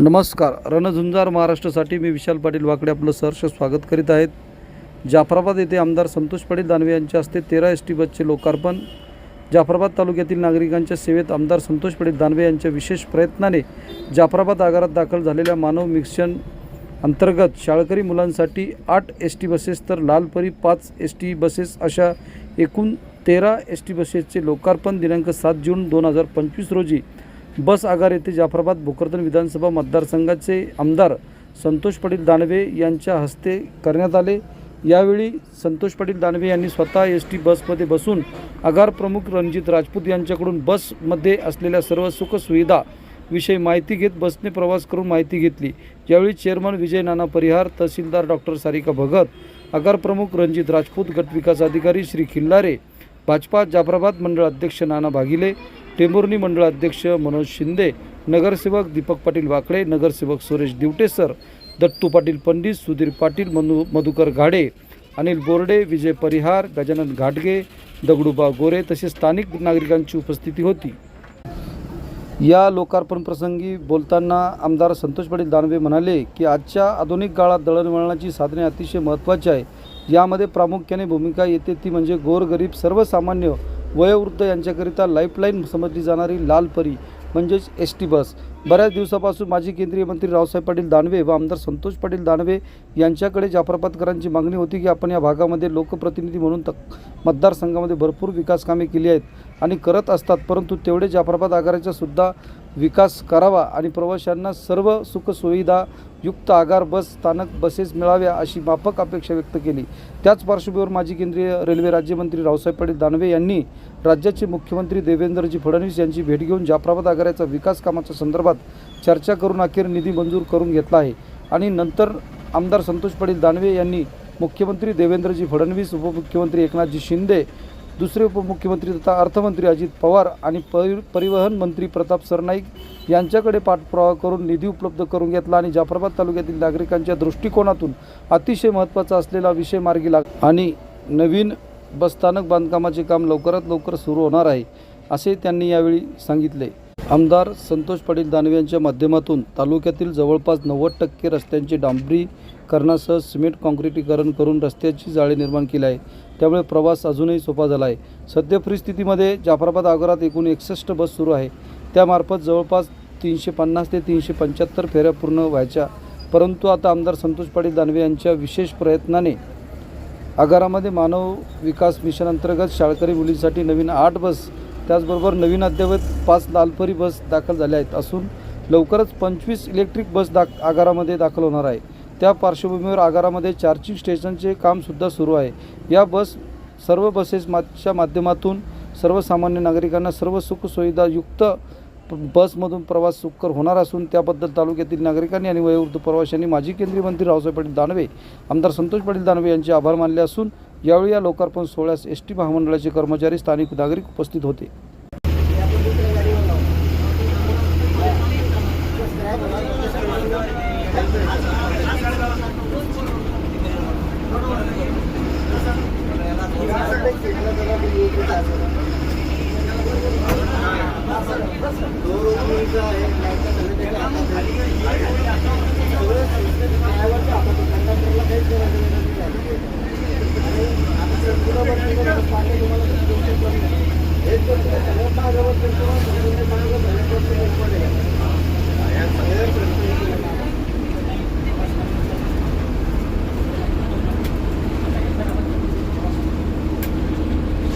नमस्कार. रणझुंजार महाराष्ट्रासाठी मी विशाल पाटील वाकडे आपलं सहर्ष स्वागत करीत आहेत. जाफराबाद येथे आमदार संतोष पाटील दानवे यांच्या हस्ते तेरा एस टी बसचे लोकार्पण. जाफराबाद तालुक्यातील नागरिकांच्या सेवेत आमदार संतोष पाटील दानवे यांच्या विशेष प्रयत्नाने जाफराबाद आगारात दाखल झालेल्या मानव मिशन अंतर्गत शाळकरी मुलांसाठी आठ एस टी बसेस तर लालपरी पाच एस टी बसेस अशा एकूण तेरा एस टी बसेसचे लोकार्पण दिनांक सात जून दोन हजार पंचवीस रोजी बस आगार येथे जाफराबाद भोकरदन विधानसभा मतदारसंघाचे आमदार संतोष पाटील दानवे यांच्या हस्ते करण्यात आले. यावेळी संतोष पाटील दानवे यांनी स्वतः एस टी बसमध्ये बसून आगार प्रमुख रणजित राजपूत यांच्याकडून बसमध्ये असलेल्या सर्व सुखसुविधा विषयी माहिती घेत बसने प्रवास करून माहिती घेतली. यावेळी चेअरमन विजय नाना परिहार तहसीलदार डॉक्टर सारिका भगत आगार प्रमुख रणजित राजपूत गटविकास अधिकारी श्री खिल्लारे भाजपा जाफराबाद मंडळ अध्यक्ष नाना भागिले टेंभुर्णी मंडळ अध्यक्ष मनोज शिंदे नगरसेवक दीपक पाटील वाकडे नगरसेवक सुरेश दिवटेसर दत्तू पाटील पंडित सुधीर पाटील मनु मधुकर घाडे अनिल बोर्डे विजय परिहार गजानन घाटगे दगडूबा गोरे तसेच स्थानिक नागरिकांची उपस्थिती होती. या लोकार्पण प्रसंगी बोलताना आमदार संतोष पाटील दानवे म्हणाले की आजच्या आधुनिक काळात दळणवळणाची साधने अतिशय महत्त्वाची आहे. यामध्ये प्रामुख्याने भूमिका येते ती म्हणजे गोरगरीब सर्वसामान्य वयोवृद्ध यांच्याकरिता लाईफलाईन समजली जाणारी लाल परी म्हणजेच एस टी बस बऱ्याच दिवसापासून माजी केंद्रीय मंत्री रावसाहेब पाटील दानवे व आमदार संतोष पाटील दानवे यांच्याकडे जाफराबादकरांची मागणी होती की आपण या भागामध्ये लोकप्रतिनिधी म्हणून तक मतदारसंघामध्ये भरपूर विकास कामे केली आहेत. आणि करत असतात. परंतु तेवढे जाफराबाद आगाराचा सुद्धा विकास करावा आणि प्रवाशांना सर्व सुखसुविधा युक्त आगार बस स्थानक बसेस मिळाव्या अशी माफक अपेक्षा व्यक्त केली. त्याच पार्श्वभूमीवर माजी केंद्रीय रेल्वे राज्यमंत्री रावसाहेब पाटील दानवे यांनी राज्याचे मुख्यमंत्री देवेंद्रजी फडणवीस यांची भेट घेऊन जाफराबाद आगाराच्या विकास कामाच्या संदर्भात चर्चा करून अखेर निधी मंजूर करून घेतला आहे. आणि नंतर आमदार संतोष पाटील दानवे यांनी मुख्यमंत्री देवेंद्रजी फडणवीस उपमुख्यमंत्री एकनाथजी शिंदे दुसरे उपमुख्यमंत्री तथा अर्थमंत्री अजित पवार आणि परि परिवहन मंत्री प्रताप सरनाईक यांच्याकडे पाठपुरावा करून निधी उपलब्ध करून घेतला आणि जाफराबाद तालुक्यातील नागरिकांच्या दृष्टिकोनातून अतिशय महत्त्वाचा असलेला विषय मार्गी लाग आणि नवीन बसस्थानक बांधकामाचे काम लवकरात लवकर सुरू होणार आहे असे त्यांनी यावेळी सांगितले. आमदार संतोष पाटील दानवे यांच्या माध्यमातून तालुक्यातील जवळपास नव्वद टक्के रस्त्यांचे डांबरीकरणासह सिमेंट काँक्रिटीकरण करून रस्त्याची जाळी निर्माण केली आहे. त्यामुळे प्रवास अजूनही सोपा झाला आहे. सद्य परिस्थितीमध्ये जाफराबाद आगारात एकूण एकसष्ट बस सुरू आहे. त्यामार्फत जवळपास तीनशे पन्नास ते तीनशे पंच्याहत्तर फेऱ्या पूर्ण व्हायच्या. परंतु आता आमदार संतोष पाटील दानवे यांच्या विशेष प्रयत्नाने आगारामध्ये मानव विकास मिशन अंतर्गत शाळकरी मुलींसाठी नवीन आठ बस त्याचबरोबर नवीन अद्ययावत पाच लालपरी बस दाखल झाल्या आहेत. असून लवकरच पंचवीस इलेक्ट्रिक बस दाख आगारामध्ये दाखल होणार आहे. त्या पार्श्वभूमीवर आगारामध्ये चार्जिंग स्टेशनचे कामसुद्धा सुरू आहे. या बस सर्व बसेस माच्या माध्यमातून सर्वसामान्य नागरिकांना सर्व सुखसुविधा युक्त बसमधून प्रवास सुखकर होणार असून त्याबद्दल तालुक्यातील नागरिकांनी आणि वयोवृद्ध प्रवाशांनी माजी केंद्रीय मंत्री रावसाहेब पाटील दानवे आमदार संतोष पाटील दानवे यांचे आभार मानले असून यावेळी या लोकार्पण सोहळ्यास एस टी महामंडळाचे कर्मचारी स्थानिक नागरिक उपस्थित होते. ఏం